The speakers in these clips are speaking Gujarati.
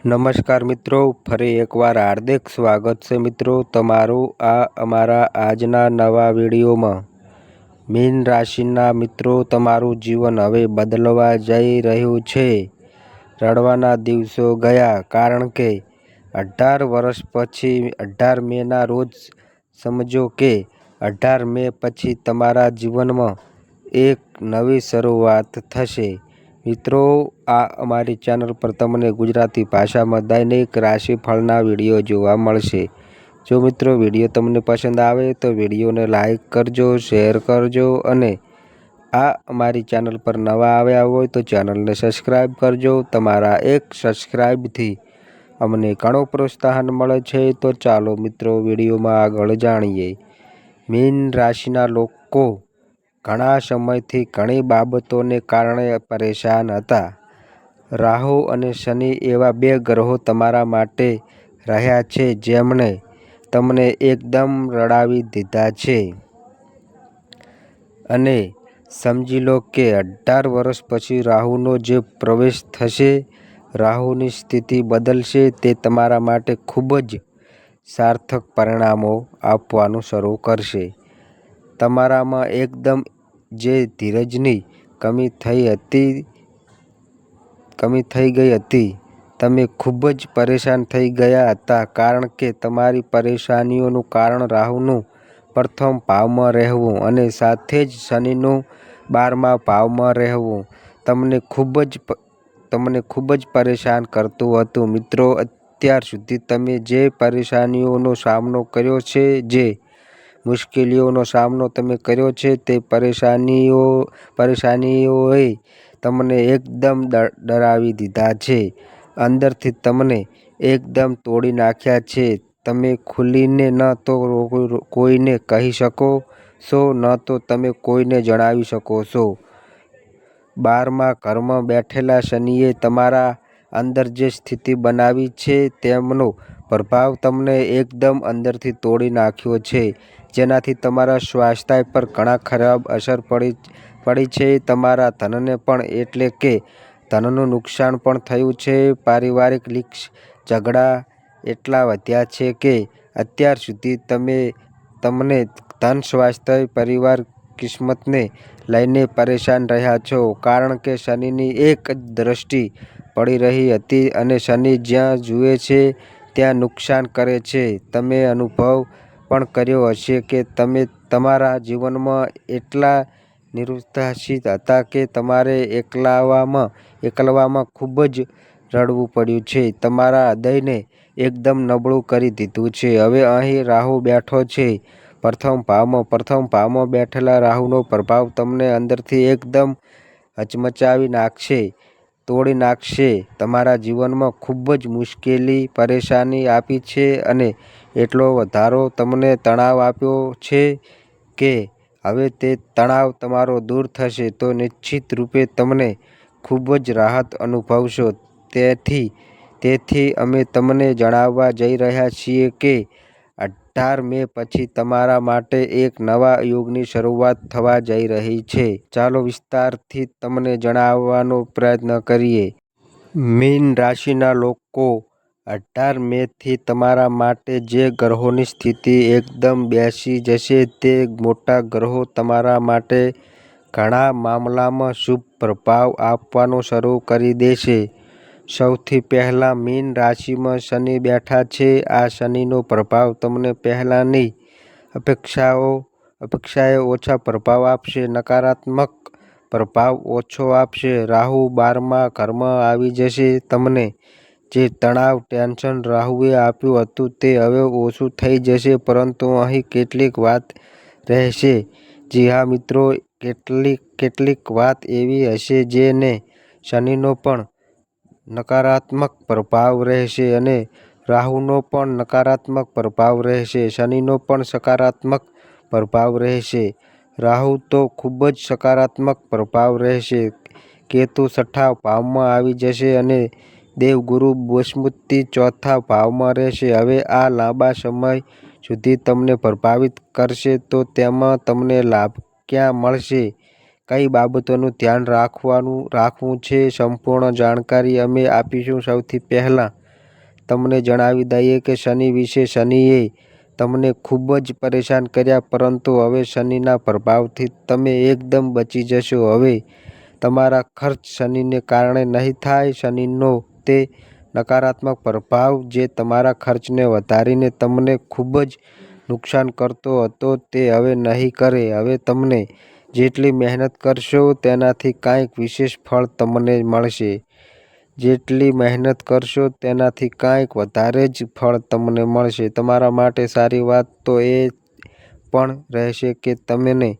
નમસ્કાર મિત્રો, ફરી એકવાર હાર્દિક સ્વાગત છે મિત્રો તમારું આ અમારા આજના નવા વિડીયોમાં. મીન રાશિના મિત્રો, તમારું જીવન હવે બદલવા જઈ રહ્યું છે. રડવાના દિવસો ગયા કારણ કે અઢાર વર્ષ પછી, અઢાર મેના રોજ સમજો કે અઢાર મે પછી તમારા જીવનમાં એક નવી શરૂઆત થશે. મિત્રો, આ અમારી ચેનલ પર તમને ગુજરાતી ભાષામાં દૈનિક રાશિફળના વીડિયો જોવા મળશે. જો મિત્રો વીડિયો તમને પસંદ આવે તો વિડીયોને લાઈક કરજો, શેર કરજો અને આ અમારી ચેનલ પર નવા આવ્યા હોય તો ચેનલને સબસ્ક્રાઈબ કરજો. તમારા એક સબસ્ક્રાઈબથી અમને ઘણું પ્રોત્સાહન મળે છે. તો ચાલો મિત્રો વિડીયોમાં આગળ જાણીએ. મીન રાશિના લોકો ઘણા સમયથી ઘણી બાબતોને કારણે પરેશાન હતા. રાહુ અને શનિ એવા બે ગ્રહો તમારા માટે રહ્યા છે જેમણે તમને એકદમ રડાવી દીધા છે. અને સમજી લો કે અઢાર વર્ષ પછી રાહુનો જે પ્રવેશ થશે, રાહુની સ્થિતિ બદલશે તે તમારા માટે ખૂબ જ સાર્થક પરિણામો આપવાનું શરૂ કરશે. તમારામાં એકદમ જે ધીરજની કમી થઈ હતી, કમી થઈ ગઈ હતી. તમે ખૂબ જ પરેશાન થઈ ગયા હતા કારણ કે તમારી પરેશાનીઓનું કારણ રાહુનું પ્રથમ ભાવમાં રહેવું અને સાથે જ શનિનું બારમા ભાવમાં રહેવું. તમને ખૂબ જ તમને ખૂબ જ પરેશાન કરતું હતું. મિત્રો, અત્યાર સુધી તમે જે પરેશાનીઓનો સામનો કર્યો છે, જે મુશ્કેલીઓનો સામનો તમે કર્યો છે તે પરેશાનીઓ, પરેશાનીઓએ તમને એકદમ ડરાવી દીધા છે. અંદરથી તમને એકદમ તોડી નાખ્યા છે. તમે ખુલીને ન તો કોઈને કહી શકો છો, ન તો તમે કોઈને જણાવી શકો છો. બારમા ઘરમાં બેઠેલા શનિએ તમારા અંદર જે સ્થિતિ બનાવી છે તેમનો પ્રભાવ તમને એકદમ અંદરથી તોડી નાખ્યો છે. જેનાથી તમારા સ્વાસ્થ્ય પર ઘણા ખરાબ અસર પડી પડી છે. તમારા ધનને પણ એટલે કે ધનનું નુકસાન પણ થયું છે. પારિવારિક લીક્સ ઝઘડા એટલા વધ્યા છે કે અત્યાર સુધી તમે, તમને ધન સ્વાસ્થ્ય પરિવાર કિસ્મતને લઈને પરેશાન રહ્યા છો. કારણ કે શનિની એક જ દ્રષ્ટિ પડી રહી હતી અને શનિ જ્યાં જુએ છે, ત્યાં નુકસાન કરે છે. તમે અનુભવ પણ કર્યો હશે કે તમે તમારા જીવનમાં એટલા નિરુત્સાહિત હતા કે તમારે એકલાવામાં, એકલવામાં ખૂબ જ રડવું પડ્યું છે. તમારા હૃદયને એકદમ નબળું કરી દીધું છે. હવે અહીં રાહુ બેઠો છે. પ્રથમ ભાવમાં પ્રથમ ભાવમાં બેઠેલા રાહુનો પ્રભાવ તમને અંદરથી એકદમ હચમચાવી નાખશે, તોડી નાખશે. તમારા જીવનમાં ખૂબ જ મુશ્કેલી, પરેશાની આપી છે અને એટલો વધારો તમને તણાવ આપ્યો છે કે હવે તે તણાવ તમારો દૂર થશે તો નિશ્ચિત રૂપે તમને ખૂબ જ રાહત અનુભવશો. તેથી તેથી અમે તમને જણાવવા જઈ રહ્યા છીએ કે અઢાર મે પછી તમારા માટે એક નવા યુગની શરૂઆત થવા જઈ રહી છે. ચાલો વિસ્તારથી તમને જણાવવાનો પ્રયત્ન કરીએ. મીન રાશિના લોકો અઢાર મેથી તમારા માટે જે ગ્રહોની સ્થિતિ એકદમ બેસી જશે તે મોટા ગ્રહો તમારા માટે ઘણા મામલામાં શુભ પ્રભાવ આપવાનો શરૂ કરી દેશે. સૌથી પહેલાં મીન રાશિમાં શનિ બેઠા છે. આ શનિનો પ્રભાવ તમને પહેલાંની અપેક્ષાઓ, અપેક્ષાએ ઓછા પ્રભાવ આપશે, નકારાત્મક પ્રભાવ ઓછો આપશે. રાહુ બારમા ઘરમાં આવી જશે. તમને જે તણાવ, ટેન્શન રાહુએ આપ્યું હતું તે હવે ઓછું થઈ જશે, પરંતુ અહીં કેટલીક વાત રહેશે. જી હા મિત્રો, કેટલીક કેટલીક વાત એવી હશે જેને શનિનો પણ નકારાત્મક પ્રભાવ રહેશે અને રાહુનો પણ નકારાત્મક પ્રભાવ રહેશે. શનિનો પણ સકારાત્મક પ્રભાવ રહેશે. રાહુ તો ખૂબ જ સકારાત્મક પ્રભાવ રહેશે. કેતુ છઠ્ઠા ભાવમાં આવી જશે અને દેવગુરુ બૃહસ્પતિ ચોથા ભાવમાં રહેશે. હવે આ લાંબા સમય સુધી તમને પ્રભાવિત કરશે તો તેમાં તમને લાભ ક્યાં મળશે? કઈ બાબતોનું ધ્યાન રાખવાનું, રાખવું છે? સંપૂર્ણ જાણકારી અમે આપીશું સૌથી પહેલાં. તમને જણાવી દઈએ કે શનિ વિશે શનિએ તમને ખૂબ જ પરેશાન કર્યા, પરંતુ હવે શનિના પ્રભાવથી તમે એકદમ બચી જશો. હવે તમારા ખર્ચ શનિને કારણે નહીં થાય. શનિનો તે નકારાત્મક પ્રભાવ જે તમારા ખર્ચને વધારીને તમને ખૂબ જ નુકસાન કરતો હતો તે હવે નહીં કરે. હવે તમને જેટલી મહેનત કરશો તેનાથી કાંઈક વિશેષ ફળ તમને મળશે. જેટલી મહેનત કરશો તેનાથી કાંઈક વધારે જ ફળ તમને મળશે. તમારા માટે સારી વાત તો એ પણ રહેશે કે તમને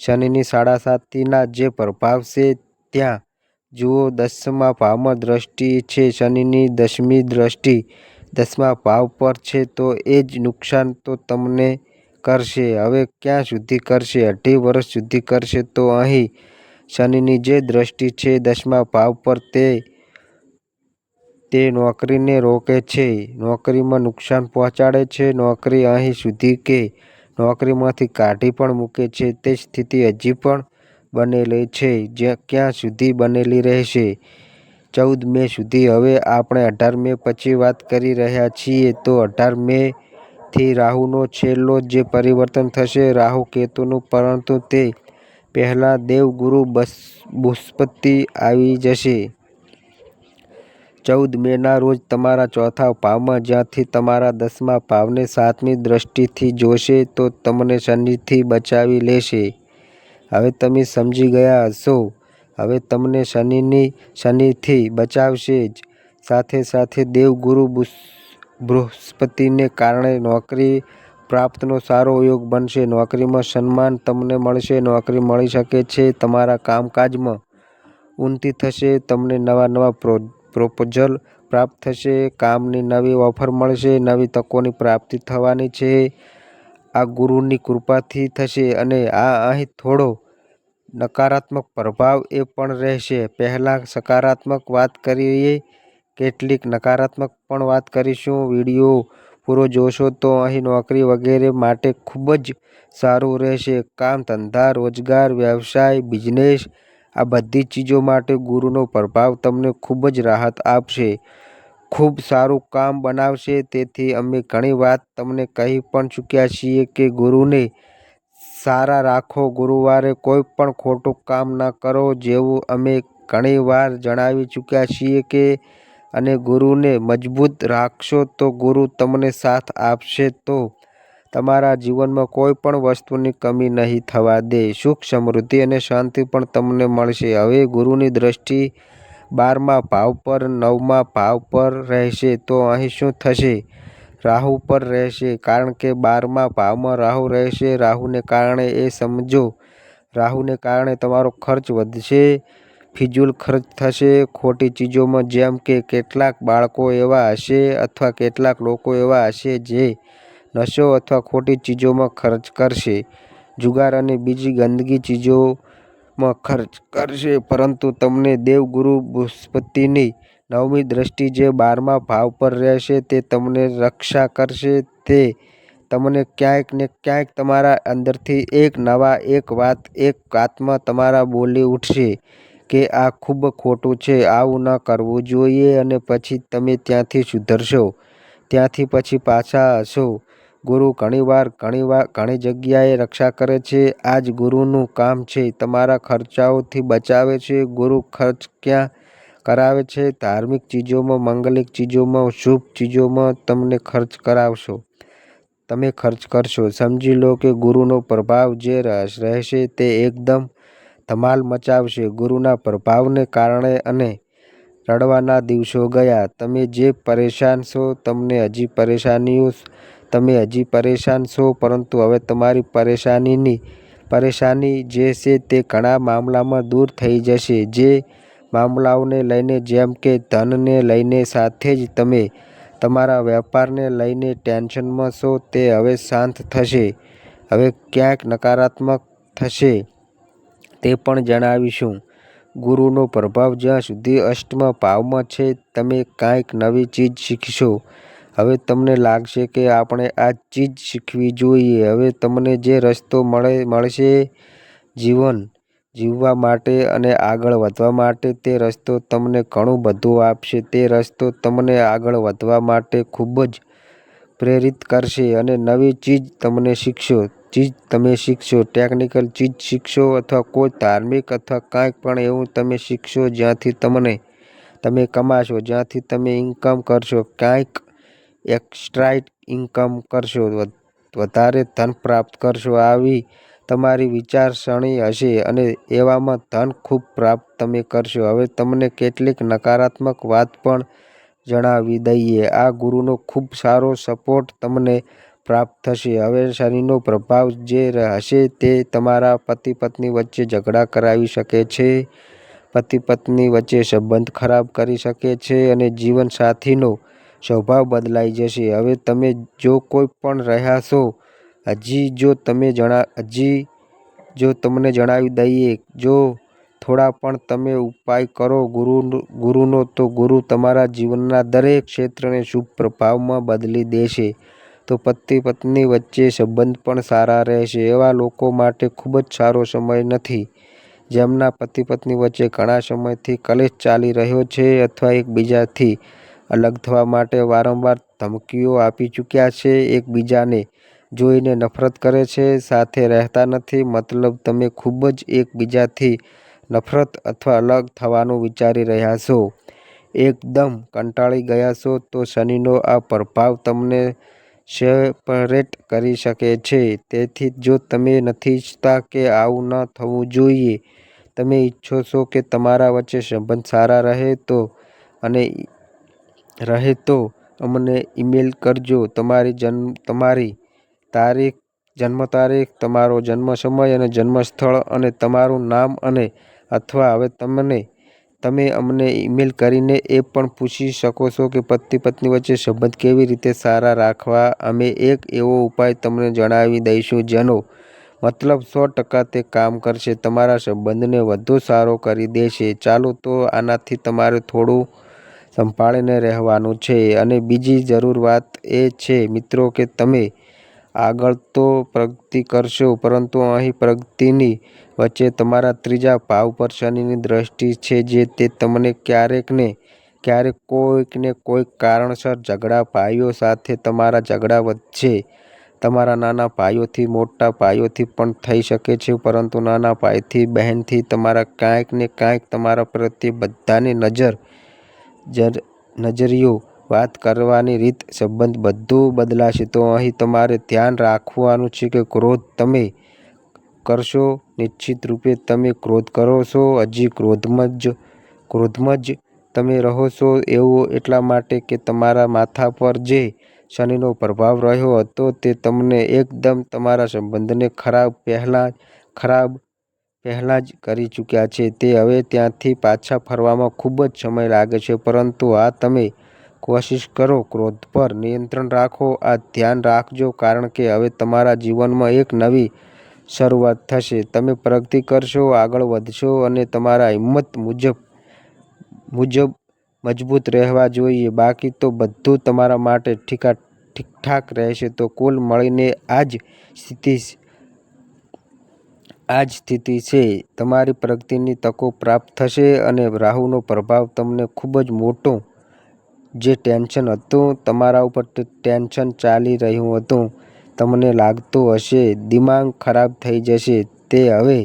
શનિની સાડા સાતીના જે પ્રભાવ છે ત્યાં જુઓ, દસમા ભાવમાં દ્રષ્ટિ છે શનિની દસમી દ્રષ્ટિ. દસમા ભાવ પર છે તો એ જ નુકસાન તો તમને કરશે. હવે ક્યાં સુધી કરશે? અઢી વર્ષ સુધી કરશે તો અહીં. શનિની જે દ્રષ્ટિ છે દસમા ભાવ પર તે તે નોકરીને રોકે છે. નોકરીમાં નુકસાન પહોંચાડે છે. નોકરી અહીં સુધી કે નોકરીમાંથી કાઢી પણ મૂકે છે. તે સ્થિતિ હજી પણ બનેલી છે, જ્યાં ક્યાં સુધી બનેલી રહેશે? ચૌદ મે સુધી. હવે આપણે અઢાર મે પછી વાત કરી રહ્યા છીએ, તો અઢાર મે થી રાહુનો છેલ્લો જે પરિવર્તન થશે, રાહુ કેતુનું, પરંતુ તે પહેલાં દેવગુરુ બસ બૃહસ્પતિ આવી જશે. ચૌદ મેના રોજ તમારા ચોથા ભાવમાં જ્યાંથી તમારા દસમા ભાવને સાતમી દ્રષ્ટિથી જોશે, તો તમને શનિથી બચાવી લેશે. હવે તમે સમજી ગયા હશો. હવે તમને શનિની, શનિથી બચાવશે જ. સાથે સાથે દેવગુરુ બૃહસ્પતિને કારણે નોકરી પ્રાપ્તનો સારો યોગ બનશે. નોકરીમાં સન્માન તમને મળશે. નોકરી મળી શકે છે તમારા કામકાજમાં. ઉન્નતિ થશે, તમને નવા નવા પ્રોપોઝલ પ્રાપ્ત થશે. કામની નવી ઓફર મળશે. નવી તકોની પ્રાપ્તિ થવાની છે. આ ગુરુની કૃપાથી થશે અને આ અહીં થોડો નકારાત્મક પ્રભાવ એ પણ રહેશે. પહેલાં સકારાત્મક વાત કરીએ, કેટલીક નકારાત્મક પણ વાત કરીશું. વીડિયો પૂરો જોશો તો અહીં નોકરી વગેરે માટે ખૂબ જ સારું રહેશે. કામ, ધંધા, રોજગાર, વ્યવસાય, બિઝનેસ, આ બધી ચીજો માટે ગુરુનો પ્રભાવ તમને ખૂબ જ રાહત આપશે. ખૂબ સારું કામ બનાવશે. તેથી અમે ઘણી વાત તમને કહી પણ ચૂક્યા છીએ કે ગુરુને સારા રાખો. ગુરુવારે કોઈ પણ ખોટું કામ ન કરો જેવું અમે ઘણી વાર જણાવી ચૂક્યા છીએ કે, અને ગુરુને મજબૂત રાખશો તો ગુરુ તમને સાથ આપશે તો તમારા જીવનમાં કોઈ પણ વસ્તુની કમી નહીં થવા દે. સુખ, સમૃદ્ધિ અને શાંતિ પણ તમને મળશે. હવે ગુરુની દ્રષ્ટિ બારમા ભાવ પર, નવમા ભાવ પર રહેશે તો અહીં શું થશે? રાહુ પર રહેશે કારણ કે બારમા ભાવમાં રાહુ રહેશે. રાહુને કારણે એ સમજો. રાહુને કારણે તમારો ખર્ચ વધશે. ફિજૂલ ખર્ચ થશે. ખોટી ચીજોમાં જેમ કે કેટલાક બાળકો એવા હશે અથવા કેટલાક લોકો એવા હશે જે નશો અથવા ખોટી ચીજોમાં ખર્ચ કરશે. જુગાર અને બીજી ગંદકી ચીજોમાં ખર્ચ કરશે, પરંતુ તમને દેવગુરુ બૃહસ્પતિની નવમી દ્રષ્ટિ જે બારમા ભાવ પર રહેશે, તે તમને રક્ષા કરશે. તે તમને ક્યાંક ને ક્યાંક તમારા અંદરથી એક નવા, એક વાત, એક આત્મા તમારા બોલી ઉઠશે કે આ ખૂબ ખોટું છે, આવું ન કરવું જોઈએ અને પછી તમે ત્યાંથી સુધરશો. ત્યાંથી પછી પાછા હશો. ગુરુ ઘણીવાર ઘણીવાર ઘણી જગ્યાએ રક્ષા કરે છે. આ જ ગુરુનું કામ છે. તમારા ખર્ચાઓથી બચાવે છે. ગુરુ ખર્ચ ક્યાં કરાવે છે? ધાર્મિક ચીજોમાં, મંગલિક ચીજોમાં, શુભ ચીજોમાં તમને ખર્ચ કરાવશો. તમે ખર્ચ કરશો. સમજી લો કે ગુરુનો પ્રભાવ જે રહેશે તે એકદમ ધમાલ મચાવશે. ગુરુના પ્રભાવને કારણે અને રડવાના દિવસો ગયા. તમે જે પરેશાન છો, તમને હજી પરેશાનીઓ તમે હજી પરેશાન છો, પરંતુ હવે તમારી પરેશાનીની, પરેશાની જે છે તે ઘણા મામલામાં દૂર થઈ જશે. જે મામલાઓને લઈને જેમ કે ધનને લઈને સાથે જ તમે તમારા વેપારને લઈને ટેન્શનમાં છો, તે હવે શાંત થશે. હવે ક્યાંક નકારાત્મક થશે તે પણ જણાવીશું. ગુરુનો પ્રભાવ જ્યાં સુધી અષ્ટમ ભાવમાં છે, તમે કાંઈક નવી ચીજ શીખશો. હવે તમને લાગશે કે આપણે આ ચીજ શીખવી જોઈએ. હવે તમને જે રસ્તો મળે, મળશે જીવન જીવવા માટે અને આગળ વધવા માટે, તે રસ્તો તમને ઘણું બધું આપશે. તે રસ્તો તમને આગળ વધવા માટે ખૂબ જ પ્રેરિત કરશે અને નવી ચીજ તમને શીખશો. ચીજ તમે શીખશો. ટેકનિકલ ચીજ શીખશો અથવા કોઈ ધાર્મિક અથવા કાંઈક પણ એવું તમે શીખશો જ્યાંથી તમને, તમે કમાશો, જ્યાંથી તમે ઇન્કમ કરશો. કાંઈક એક્સ્ટ્રા ઇન્કમ કરશો વધારે ધન પ્રાપ્ત કરશો, આવી તમારી વિચારસરણી હશે અને એવામાં ધન ખૂબ પ્રાપ્ત તમે કરશો. હવે તમને કેટલીક નકારાત્મક વાત પણ જણાવી દઈએ. આ ગુરુનો ખૂબ સારો સપોર્ટ તમને પ્રાપ્ત થશે. હવે શનિનો પ્રભાવ જે હશે તે તમારા પતિ પત્ની વચ્ચે ઝઘડા કરાવી શકે છે. પતિ પત્ની વચ્ચે સંબંધ ખરાબ કરી શકે છે અને જીવન સાથીનો સ્વભાવ બદલાઈ જશે. હવે તમે જો કોઈ પણ રહ્યા છો, હજી જો તમે જણા, હજી જો તમને જણાવી દઈએ, જો થોડા પણ તમે ઉપાય કરો ગુરુ, ગુરુનો, તો ગુરુ તમારા જીવનના દરેક ક્ષેત્રને શુભ પ્રભાવમાં બદલી દેશે. તો પતિ, પત્ની વચ્ચે સંબંધ પણ સારા રહેશે. એવા લોકો માટે ખૂબ જ સારો સમય નથી. જેમના પતિ, પત્ની વચ્ચે ઘણા સમયથી કલેશ ચાલી રહ્યો છે અથવા એકબીજાથી અલગ થવા માટે વારંવાર ધમકીઓ આપી ચૂક્યા છે એકબીજાને. જોઈને નફરત કરે છે, સાથે રહેતા નથી. મતલબ તમે ખૂબ જ એકબીજાથી નફરત અથવા અલગ થવાનું વિચારી રહ્યા છો. એકદમ કંટાળી ગયા છો તો શનિનો આ પ્રભાવ તમને સેપરેટ કરી શકે છે. તેથી જો તમે નથી ઈચ્છતા કે આવું ન થવું જોઈએ, તમે ઈચ્છો છો કે તમારા વચ્ચે સંબંધ સારા રહે તો અને રહે તો અમને ઈમેલ કરજો. તમારી જન્મ, તમારી તારીખ જન્મ તારીખ તમારો જન્મ સમય અને જન્મ સ્થળ અને તમારું નામ અને અથવા હવે તમને, તમે અમને ઈમેલ કરીને એ પણ પૂછી શકો છો કે પતિ પત્ની વચ્ચે સંબંધ કેવી રીતે સારા રાખવા. અમે એક એવો ઉપાય તમને જણાવી દઈશું જેનો મતલબ સો ટકા તે કામ કરશે. તમારા સંબંધને વધુ સારો કરી દેશે. ચાલો તો આનાથી તમારે થોડું સંભાળીને રહેવાનું છે. અને બીજી જરૂર વાત એ છે, મિત્રો, કે તમે આગળ તો પ્રગતિ કરશો, પરંતુ અહીં પ્રગતિની વચ્ચે તમારા ત્રીજા ભાવ પર શનિની દ્રષ્ટિ છે, જે તે તમને ક્યારેક ને ક્યારેક કોઈકને કોઈક કારણસર ઝઘડા ભાઈઓ સાથે તમારા ઝઘડા વચ્ચે તમારા નાના ભાઈઓથી મોટા ભાઈઓથી પણ થઈ શકે છે, પરંતુ નાના ભાઈથી બહેનથી તમારા કાંઈક ને કાંઈક તમારા પ્રત્યે બધાની નજર નજરિયો વાત કરવાની રીત સંબંધ બધું બદલાશે. તો અહીં તમારે ધ્યાન રાખવાનું છે કે ક્રોધ તમે કરશો. નિશ્ચિત રૂપે તમે ક્રોધ કરો છો. હજી ક્રોધમાં જ ક્રોધમાં જ તમે રહો છો. એવું એટલા માટે કે તમારા માથા પર જે શનિનો પ્રભાવ રહ્યો હતો તે તમને એકદમ તમારા સંબંધને ખરાબ પહેલાં, ખરાબ પહેલાં જ કરી ચૂક્યા છે. તે હવે ત્યાંથી પાછા ફરવામાં ખૂબ જ સમય લાગે છે, પરંતુ આ તમે કોશિશ કરો ક્રોધ પર નિયંત્રણ રાખો. આ ધ્યાન રાખજો, કારણ કે હવે તમારા જીવનમાં એક નવી શરૂઆત થશે. તમે પ્રગતિ કરશો, આગળ વધશો અને તમારા હિંમત મુજબ મુજબ મજબૂત રહેવા જોઈએ. બાકી તો બધું તમારા માટે ઠીકા, ઠીકઠાક રહેશે. તો કુલ મળીને આ જ સ્થિતિ આ જ સ્થિતિ છે. તમારી પ્રગતિની તકો પ્રાપ્ત થશે અને રાહુનો પ્રભાવ તમને ખૂબ જ મોટો જે ટેન્શન હતું તમારા ઉપર ટેન્શન ચાલી રહ્યું હતું. તમને લાગતું હશે દિમાગ ખરાબ થઈ જશે. તે હવે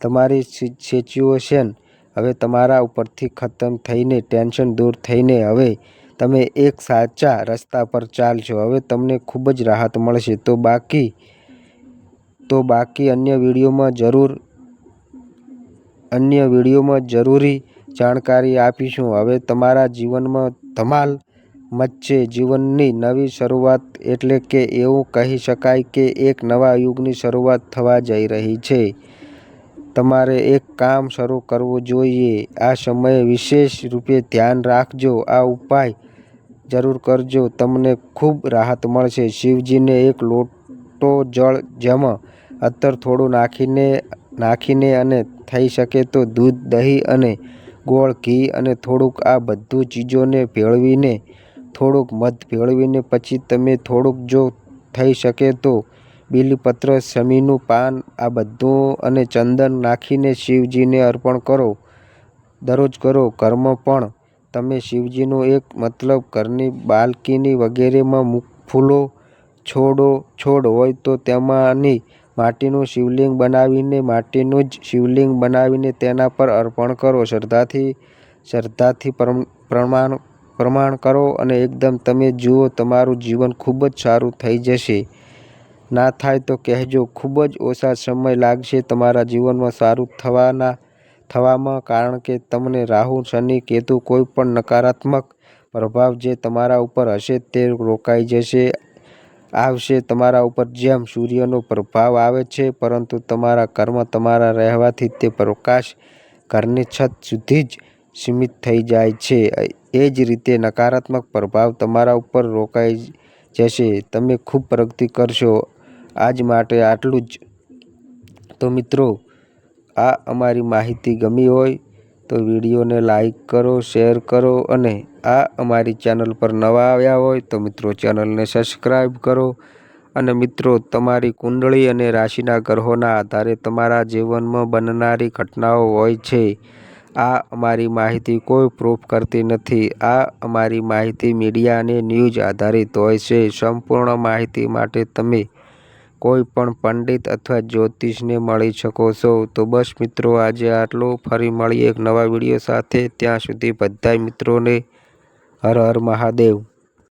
તમારી સિચ્યુએશન હવે તમારા ઉપરથી ખતમ થઈને ટેન્શન દૂર થઈને હવે તમે એક સાચા રસ્તા પર ચાલશો. હવે તમને ખૂબ જ રાહત મળશે. તો બાકી તો બાકી અન્ય વિડીયોમાં જરૂર, અન્ય વિડીયોમાં જરૂરી જાણકારી આપીશું. હવે તમારા જીવનમાં ધમાલ મચશે. જીવનની નવી શરૂઆત એટલે કે એવું કહી શકાય કે એક નવા યુગની શરૂઆત થવા જઈ રહી છે. તમારે એક કામ શરૂ કરવું જોઈએ. આ સમયે વિશેષ રૂપે ધ્યાન રાખજો. આ ઉપાય જરૂર કરજો. તમને ખૂબ રાહત મળશે. શિવજીને એક લોટો જળ જેમાં અત્તર થોડું નાખીને નાખીને અને થઈ શકે તો દૂધ, દહીં અને ગોળ, ઘી અને થોડુંક આ બધું ચીજોને ભેળવીને, થોડુંક મધ ભેળવીને પછી તમે થોડુંક જો થઈ શકે તો બીલીપત્ર શમીનું પાન, આ બધું અને ચંદન નાખીને શિવજીને અર્પણ કરો. દરરોજ કરો. કર્મ પણ તમે શિવજીનું એક મતલબ ઘરની બાલકીની વગેરેમાં ફૂલો, છોડો, છોડ હોય તો તેમાંની માટીનું શિવલિંગ બનાવીને, માટીનું જ શિવલિંગ બનાવીને તેના પર અર્પણ કરો. શ્રદ્ધાથી શ્રદ્ધાથી પ્રમાણ પ્રમાણ કરો અને એકદમ તમે જુઓ, તમારું જીવન ખૂબ જ સારું થઈ જશે. ના થાય તો કહેજો, ખૂબ જ ઓછા સમય લાગશે તમારા જીવનમાં સારું થવાના, થવામાં, કારણ કે તમને રાહુ, શનિ, કેતુ કોઈ પણ નકારાત્મક પ્રભાવ જે તમારા ઉપર હશે તે રોકાઈ જશે. આવશે, તમારા ઉપર જેમ સૂર્યનો પ્રભાવ આવે છે, પરંતુ તમારા કર્મ તમારા રહેવાથી તે પ્રકાશ ઘરની છત સુધી જ સીમિત થઈ જાય છે. એ જ રીતે નકારાત્મક પ્રભાવ તમારા ઉપર રોકાઈ જશે. તમે ખૂબ પ્રગતિ કરશો. આજ માટે આટલું જ. તો મિત્રો, આ અમારી માહિતી ગમી હોય તો વિડીયોને લાઈક કરો, શેર કરો અને આ અમારી ચેનલ પર નવા આવ્યા હોય તો મિત્રો ચેનલને સબસ્ક્રાઈબ કરો. અને મિત્રો, તમારી કુંડળી અને રાશિના ગ્રહોના આધારે તમારા જીવનમાં બનનારી ઘટનાઓ હોય છે. આ અમારી માહિતી કોઈ પ્રૂફ કરતી નથી. આ અમારી માહિતી મીડિયા અને ન્યૂઝ આધારિત હોય છે. સંપૂર્ણ માહિતી માટે તમે કોઈ પણ પંડિત અથવા જ્યોતિષને મળી શકો છો. તો બસ મિત્રો, આજે આટલું. ફરી મળીએ એક નવા વીડિયો સાથે. ત્યાં સુધી બધાય મિત્રોને હર હર મહાદેવ.